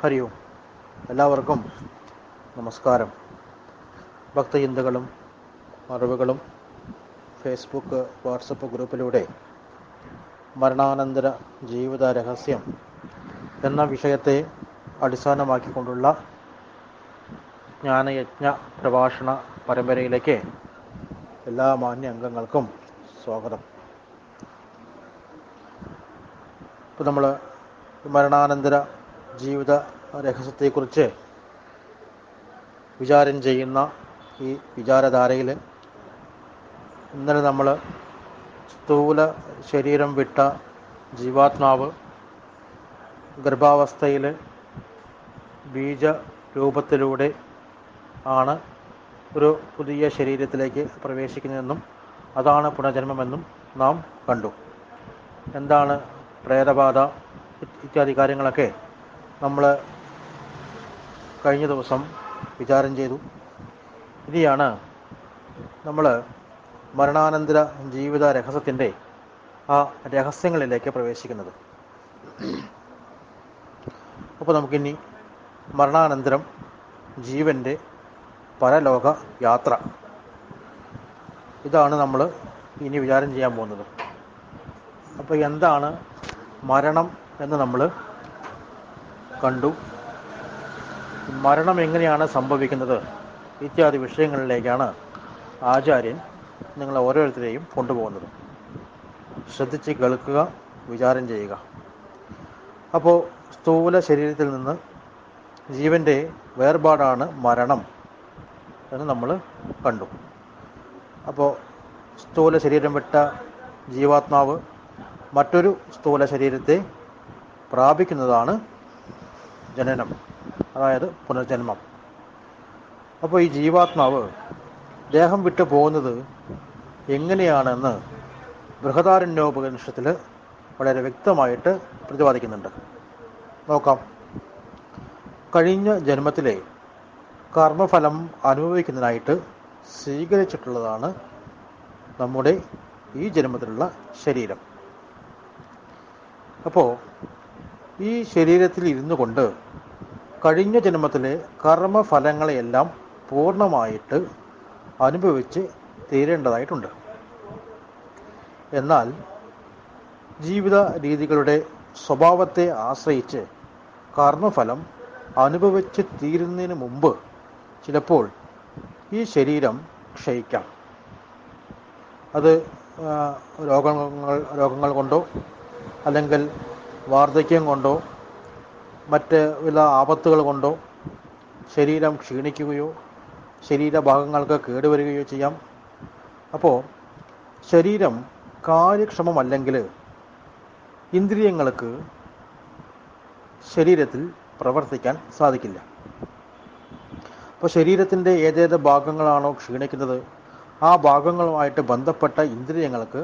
ഹരി ഓം എല്ലാവർക്കും നമസ്കാരം. ഭക്തചിന്തകളും അറിവുകളും ഫേസ്ബുക്ക് വാട്സപ്പ് ഗ്രൂപ്പിലൂടെ മരണാനന്തര ജീവിത രഹസ്യം എന്ന വിഷയത്തെ അടിസ്ഥാനമാക്കിക്കൊണ്ടുള്ള ജ്ഞാനയജ്ഞ പ്രഭാഷണ പരമ്പരയിലേക്ക് എല്ലാ മാന്യ അംഗങ്ങൾക്കും സ്വാഗതം. ഇപ്പോൾ നമ്മൾ മരണാനന്തര ജീവിത രഹസ്യത്തെക്കുറിച്ച് വിചാരം ചെയ്യുന്ന ഈ വിചാരധാരയിൽ ഇന്നലെ നമ്മൾ സ്ഥൂല ശരീരം വിട്ട ജീവാത്മാവ് ഗർഭാവസ്ഥയിൽ ബീജ രൂപത്തിലൂടെ ആണ് ഒരു പുതിയ ശരീരത്തിലേക്ക് പ്രവേശിക്കുന്നതെന്നും അതാണ് പുനർജന്മമെന്നും നാം കണ്ടു. എന്താണ് പ്രേതബാധ ഇത്യാദി കാര്യങ്ങളൊക്കെ നമ്മൾ കഴിഞ്ഞ ദിവസം വിചാരം ചെയ്തു. ഇനിയാണ് നമ്മൾ മരണാനന്തര ജീവിത രഹസ്യത്തിന്റെ ആ രഹസ്യങ്ങളിലേക്ക് പ്രവേശിക്കുന്നത്. അപ്പോൾ നമുക്കിനി മരണാനന്തരം ജീവന്റെ പരലോക യാത്ര. ഇതാണ് നമ്മൾ ഇനി വിചാരം ചെയ്യാൻ പോകുന്നത്. അപ്പോൾ എന്താണ് മരണം എന്ന് നമ്മൾ കണ്ടു. മരണം എങ്ങനെയാണ് സംഭവിക്കുന്നത്? ഇത്യാദി വിഷയങ്ങളിലേക്കാണ് ആചാര്യൻ നിങ്ങളെ ഓരോരുത്തരെയും കൊണ്ടുപോകുന്നത്. ശ്രദ്ധിച്ച് കേൾക്കുക വിചാരം ചെയ്യുക. അപ്പോൾ സ്ഥൂല ശരീരത്തിൽ നിന്ന് ജീവന്റെ വേർപാടാണ് മരണം എന്ന് നമ്മൾ കണ്ടു. അപ്പോൾ സ്ഥൂല ശരീരം വിട്ട ജീവാത്മാവ് മറ്റൊരു സ്ഥൂല ശരീരത്തെ പ്രാപിക്കുന്നതാണ് ജനനം അതായത് പുനർജന്മം. അപ്പോൾ ഈ ജീവാത്മാവ് ദേഹം വിട്ടു പോകുന്നത് എങ്ങനെയാണെന്ന് ബൃഹദാരണ്യോപനിഷത്തിൽ വളരെ വ്യക്തമായിട്ട് പ്രതിപാദിക്കുന്നുണ്ട്. നോക്കാം. കഴിഞ്ഞ ജന്മത്തിലെ കർമ്മഫലം അനുഭവിക്കുന്നതിനായിട്ട് സ്വീകരിച്ചിട്ടുള്ളതാണ് നമ്മുടെ ഈ ജന്മത്തിലുള്ള ശരീരം. അപ്പോൾ ഈ ശരീരത്തിൽ ഇരുന്നു കൊണ്ട് കഴിഞ്ഞ ജന്മത്തിലെ കർമ്മഫലങ്ങളെയെല്ലാം പൂർണമായിട്ട് അനുഭവിച്ച് തീരേണ്ടതായിട്ടുണ്ട്. എന്നാൽ ജീവിത രീതികളുടെ സ്വഭാവത്തെ ആശ്രയിച്ച് കർമ്മഫലം അനുഭവിച്ച് തീരുന്നതിന് മുമ്പ് ചിലപ്പോൾ ഈ ശരീരം ക്ഷയിക്കാം. അത് രോഗങ്ങൾ രോഗങ്ങൾ കൊണ്ടോ അല്ലെങ്കിൽ വാർദ്ധക്യം കൊണ്ടോ മറ്റ് വില ആപത്തുകൾ കൊണ്ടോ ശരീരം ക്ഷീണിക്കുകയോ ശരീരഭാഗങ്ങൾക്ക് കേടുവരികയോ ചെയ്യാം. അപ്പോൾ ശരീരം കാര്യക്ഷമമല്ലെങ്കിൽ ഇന്ദ്രിയങ്ങൾക്ക് ശരീരത്തിൽ പ്രവർത്തിക്കാൻ സാധിക്കില്ല. അപ്പോൾ ശരീരത്തിന്റെ ഏതേത് ഭാഗങ്ങളാണോ ക്ഷീണിക്കുന്നത് ആ ഭാഗങ്ങളുമായിട്ട് ബന്ധപ്പെട്ട ഇന്ദ്രിയങ്ങൾക്ക്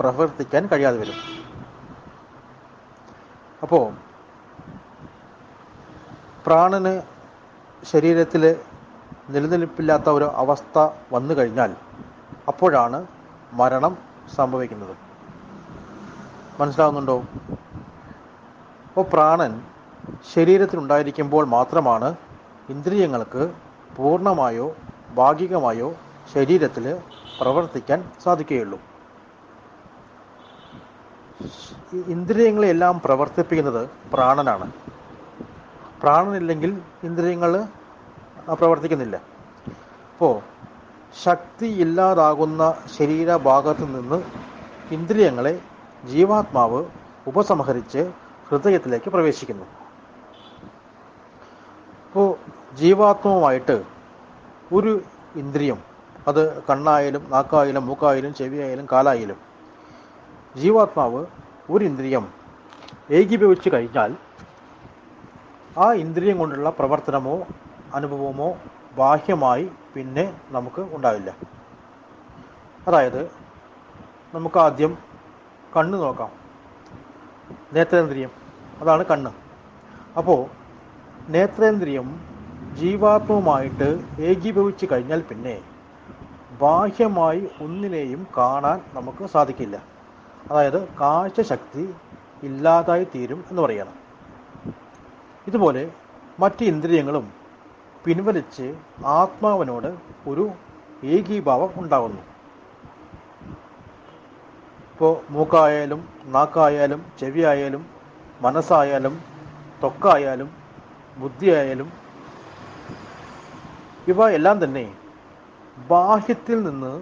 പ്രവർത്തിക്കാൻ കഴിയാതെ വരും. അപ്പോൾ പ്രാണന് ശരീരത്തിൽ നിലനിൽപ്പില്ലാത്ത ഒരു അവസ്ഥ വന്നു കഴിഞ്ഞാൽ അപ്പോഴാണ് മരണം സംഭവിക്കുന്നത്. മനസ്സിലാവുന്നുണ്ടോ? അപ്പോൾ പ്രാണൻ ശരീരത്തിലുണ്ടായിരിക്കുമ്പോൾ മാത്രമാണ് ഇന്ദ്രിയങ്ങൾക്ക് പൂർണമായോ ഭാഗികമായോ ശരീരത്തിൽ പ്രവർത്തിക്കാൻ സാധിക്കുകയുള്ളൂ. ഇന്ദ്രിയങ്ങളെല്ലാം പ്രവർത്തിപ്പിക്കുന്നത് പ്രാണനാണ്. പ്രാണനില്ലെങ്കിൽ ഇന്ദ്രിയങ്ങൾ പ്രവർത്തിക്കുന്നില്ല. അപ്പോൾ ശക്തി ഇല്ലാതാകുന്ന ശരീരഭാഗത്തു നിന്ന് ഇന്ദ്രിയങ്ങളെ ജീവാത്മാവ് ഉപസംഹരിച്ച് ഹൃദയത്തിലേക്ക് പ്രവേശിക്കുന്നു. അപ്പോൾ ജീവാത്മാവുമായിട്ട് ഒരു ഇന്ദ്രിയം അത് കണ്ണായാലും നാക്കായാലും മൂക്കായാലും ചെവിയായാലും കാലായാലും ജീവാത്മാവ് ഒരു ഇന്ദ്രിയം ഏകീഭവിച്ചു കഴിഞ്ഞാൽ ആ ഇന്ദ്രിയം കൊണ്ടുള്ള പ്രവർത്തനമോ അനുഭവമോ ബാഹ്യമായി പിന്നെ നമുക്ക് ഉണ്ടാവില്ല. അതായത് നമുക്ക് ആദ്യം കണ്ണ് നോക്കാം. നേത്രേന്ദ്രിയം അതാണ് കണ്ണ്. അപ്പോൾ നേത്രേന്ദ്രിയം ജീവാത്മവുമായിട്ട് ഏകീഭവിച്ചു കഴിഞ്ഞാൽ പിന്നെ ബാഹ്യമായി ഒന്നിനെയും കാണാൻ നമുക്ക് സാധിക്കില്ല. അതായത് കാഴ്ചശക്തി ഇല്ലാതായി തീരും എന്ന് പറയണം. ഇതുപോലെ മറ്റ് ഇന്ദ്രിയങ്ങളും പിൻവലിച്ച് ആത്മാവിനോട് ഒരു ഏകീഭാവം ഉണ്ടാകുന്നു. ഇപ്പോൾ മൂക്കായാലും നാക്കായാലും ചെവിയായാലും മനസ്സായാലും തൊക്കായാലും ബുദ്ധിയായാലും ഇവ എല്ലാം തന്നെ ബാഹ്യത്തിൽ നിന്ന്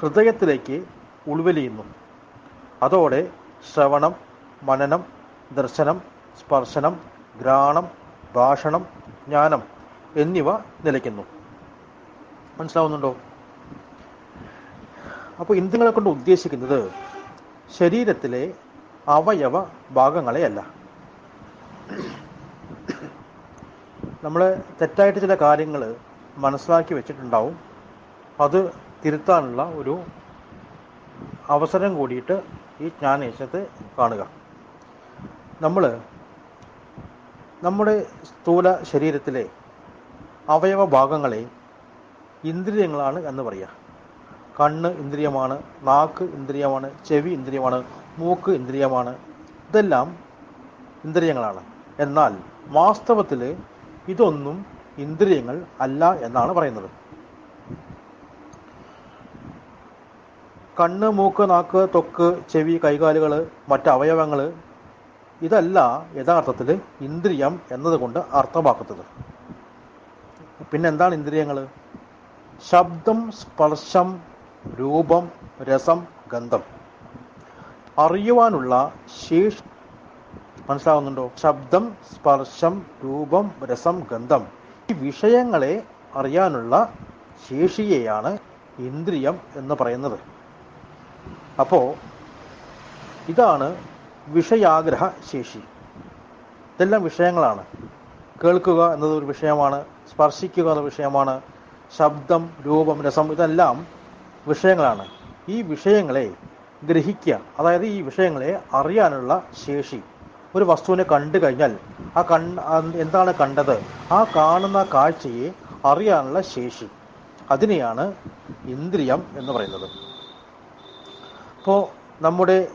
ഹൃദയത്തിലേക്ക് ഉൾവലിയുന്നു. അതോടെ ശ്രവണം മനനം ദർശനം സ്പർശനം ഘ്രാണം ഭാഷണം ജ്ഞാനം എന്നിവ നിലയ്ക്കുന്നു. മനസ്സിലാവുന്നുണ്ടോ? അപ്പോൾ ഇന്ദ്രങ്ങളെ കൊണ്ട് ഉദ്ദേശിക്കുന്നത് ശരീരത്തിലെ അവയവ ഭാഗങ്ങളെയല്ല. നമ്മൾ തെറ്റായിട്ട് ചില കാര്യങ്ങൾ മനസ്സിലാക്കി വെച്ചിട്ടുണ്ടാവും. അത് തിരുത്താനുള്ള ഒരു അവസരം കൂടിയിട്ട് ഈ ജ്ഞാനേശത്തെ കാണുക. നമ്മൾ നമ്മുടെ സ്ഥൂല ശരീരത്തിലെ അവയവ ഭാഗങ്ങളെ ഇന്ദ്രിയങ്ങളാണ് എന്ന് പറയുക കണ്ണ് ഇന്ദ്രിയമാണ് നാക്ക് ഇന്ദ്രിയമാണ് ചെവി ഇന്ദ്രിയമാണ് മൂക്ക് ഇന്ദ്രിയമാണ്. ഇതെല്ലാം ഇന്ദ്രിയങ്ങളാണ്. എന്നാൽ വാസ്തവത്തിൽ ഇതൊന്നും ഇന്ദ്രിയങ്ങൾ അല്ല എന്നാണ് പറയുന്നത്. കണ്ണ് മൂക്ക് നാക്ക് തൊക്ക് ചെവി കൈകാലുകൾ മറ്റ് അവയവങ്ങൾ ഇതല്ല യഥാർത്ഥത്തിൽ ഇന്ദ്രിയം എന്നതുകൊണ്ട് അർത്ഥമാക്കുന്നത്. പിന്നെ എന്താണ് ഇന്ദ്രിയങ്ങൾ ശബ്ദം സ്പർശം രൂപം രസം ഗന്ധം. അറിയുവാനുള്ള ശേഷ മനസ്സിലാവുന്നുണ്ടോ? ശബ്ദം സ്പർശം രൂപം രസം ഗന്ധം. ഈ വിഷയങ്ങളെ അറിയാനുള്ള ശേഷിയെയാണ് ഇന്ദ്രിയം എന്ന് പറയുന്നത്. അപ്പോൾ ഇതാണ് വിഷയാഗ്രഹ ശേഷി. ഇതെല്ലാം വിഷയങ്ങളാണ്. കേൾക്കുക എന്നത് ഒരു വിഷയമാണ് സ്പർശിക്കുക എന്ന വിഷയമാണ് ശബ്ദം രൂപം രസം ഇതെല്ലാം വിഷയങ്ങളാണ്. ഈ വിഷയങ്ങളെ ഗ്രഹിക്കുക അതായത് ഈ വിഷയങ്ങളെ അറിയാനുള്ള ശേഷി. ഒരു വസ്തുവിനെ കണ്ടു കഴിഞ്ഞാൽ ആ കൺ എന്താണ് കണ്ടത്? ആ കാണുന്ന കാഴ്ചയെ അറിയാനുള്ള ശേഷി. അതിനെയാണ് ഇന്ദ്രിയം എന്ന് പറയുന്നത്. അപ്പോൾ നമ്മുടെ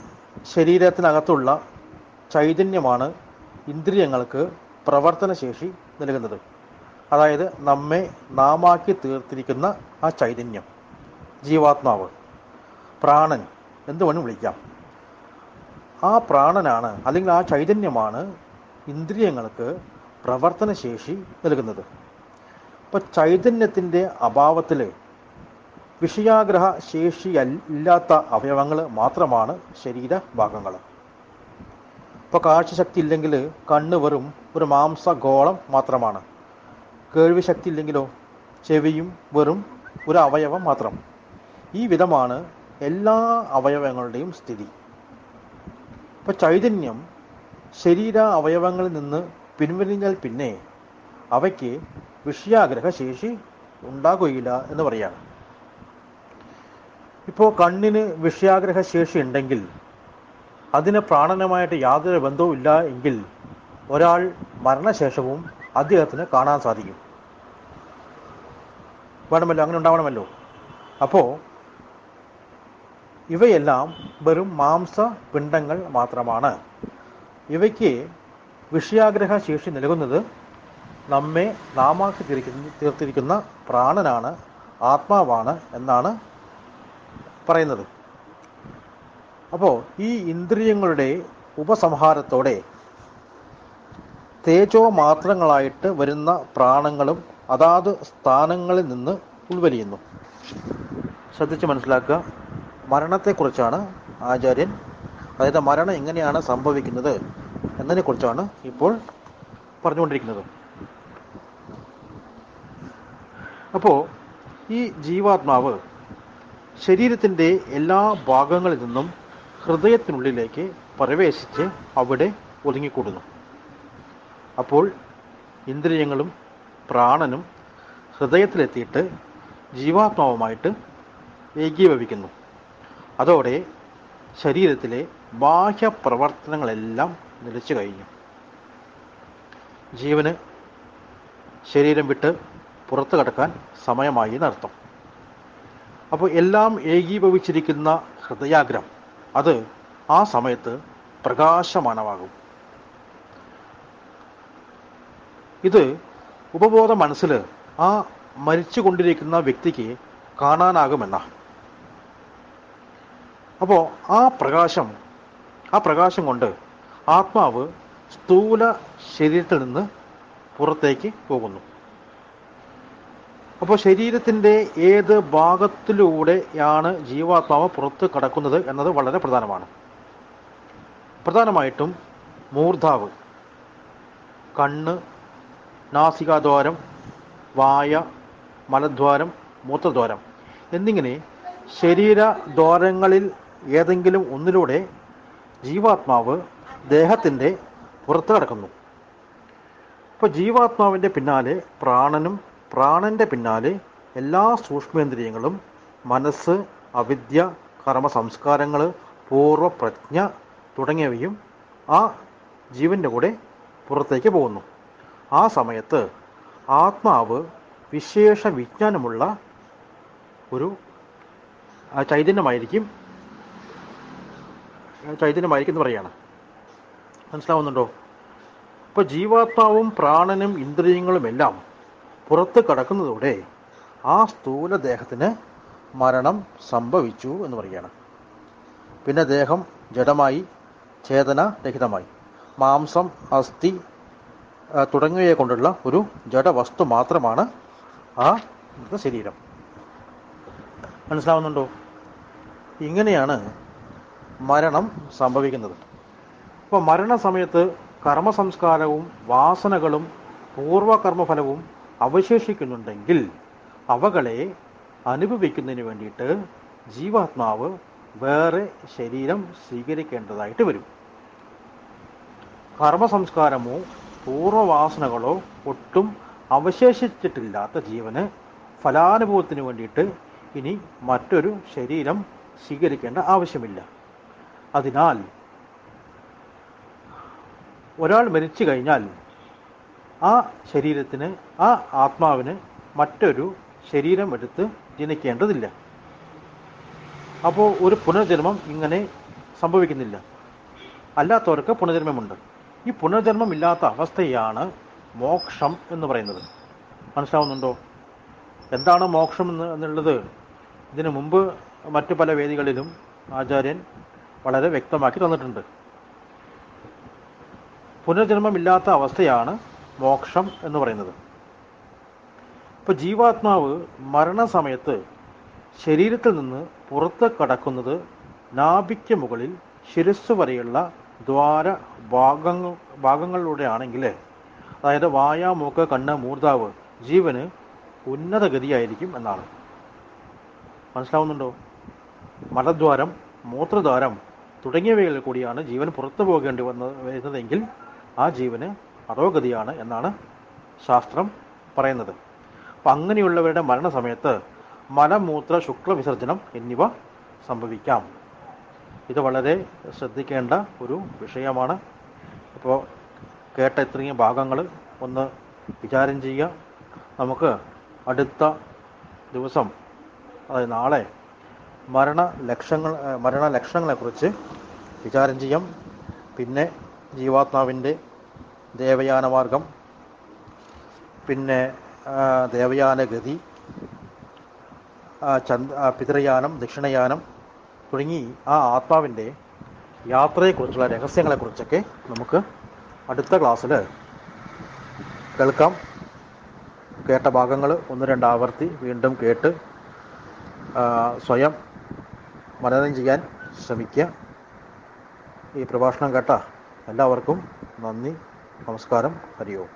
ശരീരത്തിനകത്തുള്ള ചൈതന്യമാണ് ഇന്ദ്രിയങ്ങൾക്ക് പ്രവർത്തനശേഷി നൽകുന്നത്. അതായത് നമ്മെ നാമാക്കി തീർത്തിരിക്കുന്ന ആ ചൈതന്യം ജീവാത്മാവ് പ്രാണൻ എന്ത് വേണം വിളിക്കാം. ആ പ്രാണനാണ് അല്ലെങ്കിൽ ആ ചൈതന്യമാണ് ഇന്ദ്രിയങ്ങൾക്ക് പ്രവർത്തനശേഷി നൽകുന്നത്. അപ്പോൾ ചൈതന്യത്തിന്റെ അഭാവത്തിൽ വിഷയാഗ്രഹ ശേഷി അല്ലാത്ത അവയവങ്ങൾ മാത്രമാണ് ശരീരഭാഗങ്ങൾ. ഇപ്പോൾ കാഴ്ചശക്തി ഇല്ലെങ്കിൽ കണ്ണ് വെറും ഒരു മാംസഗോളം മാത്രമാണ്. കേൾവി ശക്തി ഇല്ലെങ്കിലോ ചെവിയും വെറും ഒരു അവയവം മാത്രം. ഈ വിധമാണ് എല്ലാ അവയവങ്ങളുടെയും സ്ഥിതി. ഇപ്പോൾ ചൈതന്യം ശരീര അവയവങ്ങളിൽ നിന്ന് പിൻവലിഞ്ഞാൽ പിന്നെ അവയ്ക്ക് വിഷയാഗ്രഹ ശേഷി ഉണ്ടാകുകയില്ല എന്ന് പറയാണ് ഇപ്പോൾ കണ്ണിന് വിഷയാഗ്രഹ ശേഷി ഉണ്ടെങ്കിൽ അതിന് പ്രാണനമായിട്ട് യാതൊരു ബന്ധവും ഇല്ല എങ്കിൽ ഒരാൾ മരണശേഷവും അദ്ദേഹത്തിന് കാണാൻ സാധിക്കും. വേണമല്ലോ അങ്ങനെ ഉണ്ടാവണമല്ലോ. അപ്പോൾ ഇവയെല്ലാം വെറും മാംസ പിണ്ഡങ്ങൾ മാത്രമാണ്. ഇവയ്ക്ക് വിഷയാഗ്രഹ ശേഷി നൽകുന്നത് നമ്മെ നാമാക്കി തീർത്തിരിക്കുന്ന പ്രാണനാണ് ആത്മാവാണ് എന്നാണ് പറയുന്നത്. അപ്പോൾ ഈ ഇന്ദ്രിയങ്ങളുടെ ഉപസംഹാരത്തോടെ തേജോ മാത്രങ്ങളായിട്ട് വരുന്ന പ്രാണങ്ങളും അതാത് സ്ഥാനങ്ങളിൽ നിന്ന് ഉൾവലിയുന്നു. ശ്രദ്ധിച്ച് മനസ്സിലാക്കുക. മരണത്തെക്കുറിച്ചാണ് ആചാര്യൻ അതായത് മരണം എങ്ങനെയാണ് സംഭവിക്കുന്നത് എന്നതിനെക്കുറിച്ചാണ് ഇപ്പോൾ പറഞ്ഞുകൊണ്ടിരിക്കുന്നത്. അപ്പോൾ ഈ ജീവാത്മാവ് ശരീരത്തിന്റെ എല്ലാ ഭാഗങ്ങളിൽ നിന്നും ഹൃദയത്തിനുള്ളിലേക്ക് പ്രവേശിച്ച് അവിടെ ഒതുങ്ങിക്കൂടുന്നു. അപ്പോൾ ഇന്ദ്രിയങ്ങളും പ്രാണനും ഹൃദയത്തിലെത്തിയിട്ട് ജീവാത്മാവുമായിട്ട് ഏകീഭവിക്കുന്നു. അതോടെ ശരീരത്തിലെ ബാഹ്യ പ്രവർത്തനങ്ങളെല്ലാം നിലച്ചു കഴിഞ്ഞു. ജീവന് ശരീരം വിട്ട് പുറത്തു കടക്കാൻ സമയമായി എന്നർത്ഥം. അപ്പോൾ എല്ലാം ഏകീഭവിച്ചിരിക്കുന്ന ഹൃദയാഗ്രഹം അത് ആ സമയത്ത് പ്രകാശമാനമാകും. ഇത് ഉപബോധ മനസ്സിൽ ആ മരിച്ചുകൊണ്ടിരിക്കുന്ന വ്യക്തിക്ക് കാണാനാകുമെന്ന. അപ്പോൾ ആ പ്രകാശം ആ പ്രകാശം കൊണ്ട് ആത്മാവ് സ്ഥൂല ശരീരത്തിൽ നിന്ന് പുറത്തേക്ക് പോകുന്നു. അപ്പോൾ ശരീരത്തിന്റെ ഏത് ഭാഗത്തിലൂടെയാണ് ജീവാത്മാവ് പുറത്ത് കടക്കുന്നത് എന്നത് വളരെ പ്രധാനമാണ്. പ്രധാനമായിട്ടും മൂർധാവ് കണ്ണ് നാസികാദ്വാരം വായ മലദ്വാരം മൂത്രദ്വാരം എന്നിങ്ങനെ ശരീരദ്വാരങ്ങളിൽ ഏതെങ്കിലും ഒന്നിലൂടെ ജീവാത്മാവ് ദേഹത്തിന്റെ പുറത്ത് കടക്കുന്നു. അപ്പോൾ ജീവാത്മാവിന്റെ പിന്നാലെ പ്രാണനും പ്രാണന്റെ പിന്നാലെ എല്ലാ സൂക്ഷ്മേന്ദ്രിയങ്ങളും മനസ്സ് അവിദ്യ കർമ്മ സംസ്കാരങ്ങൾ പൂർവപ്രജ്ഞ തുടങ്ങിയവയും ആ ജീവന്റെ കൂടെ പുറത്തേക്ക് പോകുന്നു. ആ സമയത്ത് ആത്മാവ് വിശേഷ വിജ്ഞാനമുള്ള ഒരു ചൈതന്യമായിരിക്കും ചൈതന്യമായിരിക്കും എന്ന് പറയാണ് മനസ്സിലാവുന്നുണ്ടോ? അപ്പോൾ ജീവാത്മാവും പ്രാണനും ഇന്ദ്രിയങ്ങളും എല്ലാം പുറത്ത് കടക്കുന്നതോടെ ആ സ്ഥൂല ദേഹത്തിന് മരണം സംഭവിച്ചു എന്ന് പറയുകയാണ്. പിന്നെ ദേഹം ജഡമായി ചേതന രഹിതമായി. മാംസം അസ്ഥി തുടങ്ങിയവയെ കൊണ്ടുള്ള ഒരു ജഡവസ്തു മാത്രമാണ് ആ ശരീരം. മനസ്സിലാവുന്നുണ്ടോ? ഇങ്ങനെയാണ് മരണം സംഭവിക്കുന്നത്. അപ്പോൾ മരണസമയത്ത് കർമ്മസംസ്കാരവും വാസനകളും പൂർവകർമ്മഫലവും അവശേഷിക്കുന്നുണ്ടെങ്കിൽ അവകളെ അനുഭവിക്കുന്നതിന് വേണ്ടിയിട്ട് ജീവാത്മാവ് വേറെ ശരീരം സ്വീകരിക്കേണ്ടതായിട്ട് വരും. കർമ്മസംസ്കാരമോ പൂർവവാസനകളോ ഒട്ടും അവശേഷിച്ചിട്ടില്ലാത്ത ജീവന് ഫലാനുഭവത്തിന് വേണ്ടിയിട്ട് ഇനി മറ്റൊരു ശരീരം സ്വീകരിക്കേണ്ട ആവശ്യമില്ല. അതിനാൽ ഒരാൾ മരിച്ചു കഴിഞ്ഞാൽ ആ ശരീരത്തിന് ആ ആത്മാവിന് മറ്റൊരു ശരീരം എടുത്ത് ജനിക്കേണ്ടതില്ല. അപ്പോൾ ഒരു പുനർജന്മം ഇങ്ങനെ സംഭവിക്കുന്നില്ല. അല്ലാത്തവർക്ക് പുനർജന്മമുണ്ട്. ഈ പുനർജന്മം ഇല്ലാത്ത അവസ്ഥയാണ് മോക്ഷം എന്ന് പറയുന്നത്. മനസ്സിലാവുന്നുണ്ടോ? എന്താണ് മോക്ഷം എന്ന് എന്നുള്ളത്? ഇതിനു മുമ്പ് മറ്റു പല വേദികളിലും ആചാര്യൻ വളരെ വ്യക്തമാക്കി തന്നിട്ടുണ്ട്. പുനർജന്മമില്ലാത്ത അവസ്ഥയാണ് മോക്ഷം എന്ന് പറയുന്നത്. ഇപ്പോൾ ജീവാത്മാവ് മരണസമയത്ത് ശരീരത്തിൽ നിന്ന് പുറത്ത് കടക്കുന്നത് നാഭിക്ക് മുകളിൽ ശിരസ് വരെയുള്ള ദ്വാര ഭാഗങ്ങൾ ഭാഗങ്ങളിലൂടെയാണെങ്കിൽ അതായത് വായ മൂക്ക് കണ്ണ് മൂർധാവ് ജീവന് ഉന്നതഗതിയായിരിക്കും എന്നാണ്. മനസ്സിലാവുന്നുണ്ടോ? മലദ്വാരം മൂത്രദ്വാരം തുടങ്ങിയവയിൽ കൂടിയാണ് ജീവൻ പുറത്തു പോകേണ്ടി വന്ന വരുന്നതെങ്കിൽ ആ ജീവന് അധോഗതിയാണ് എന്നാണ് ശാസ്ത്രം പറയുന്നത്. അപ്പം അങ്ങനെയുള്ളവരുടെ മരണസമയത്ത് മലമൂത്ര ശുക്ല വിസർജനം എന്നിവ സംഭവിക്കാം. ഇത് വളരെ ശ്രദ്ധിക്കേണ്ട ഒരു വിഷയമാണ്. അപ്പോൾ കേട്ട ഇത്രയും ഭാഗങ്ങൾ ഒന്ന് വിചാരം ചെയ്യുക. നമുക്ക് അടുത്ത ദിവസം അതായത് നാളെ മരണ ലക്ഷങ്ങൾ മരണ ലക്ഷണങ്ങളെക്കുറിച്ച് വിചാരം ചെയ്യാം. പിന്നെ ജീവാത്മാവിന്റെ ദേവയാന മാർഗം. പിന്നെ ദേവയാന ഗതി ചന്ദ് പിതൃയാനം ദക്ഷിണയാനം തുടങ്ങി ആ ആത്മാവിന്റെ യാത്രയെക്കുറിച്ചുള്ള രഹസ്യങ്ങളെക്കുറിച്ചൊക്കെ നമുക്ക് അടുത്ത ക്ലാസ്സിൽ കേൾക്കാം. കേട്ട ഭാഗങ്ങൾ ഒന്ന് രണ്ട് ആവർത്തി വീണ്ടും കേട്ട് സ്വയം മനനം ചെയ്യാൻ ശ്രമിക്കുക. ഈ പ്രഭാഷണം കേട്ട എല്ലാവർക്കും നന്ദി. നമസ്കാരം. ഹരി ഓം.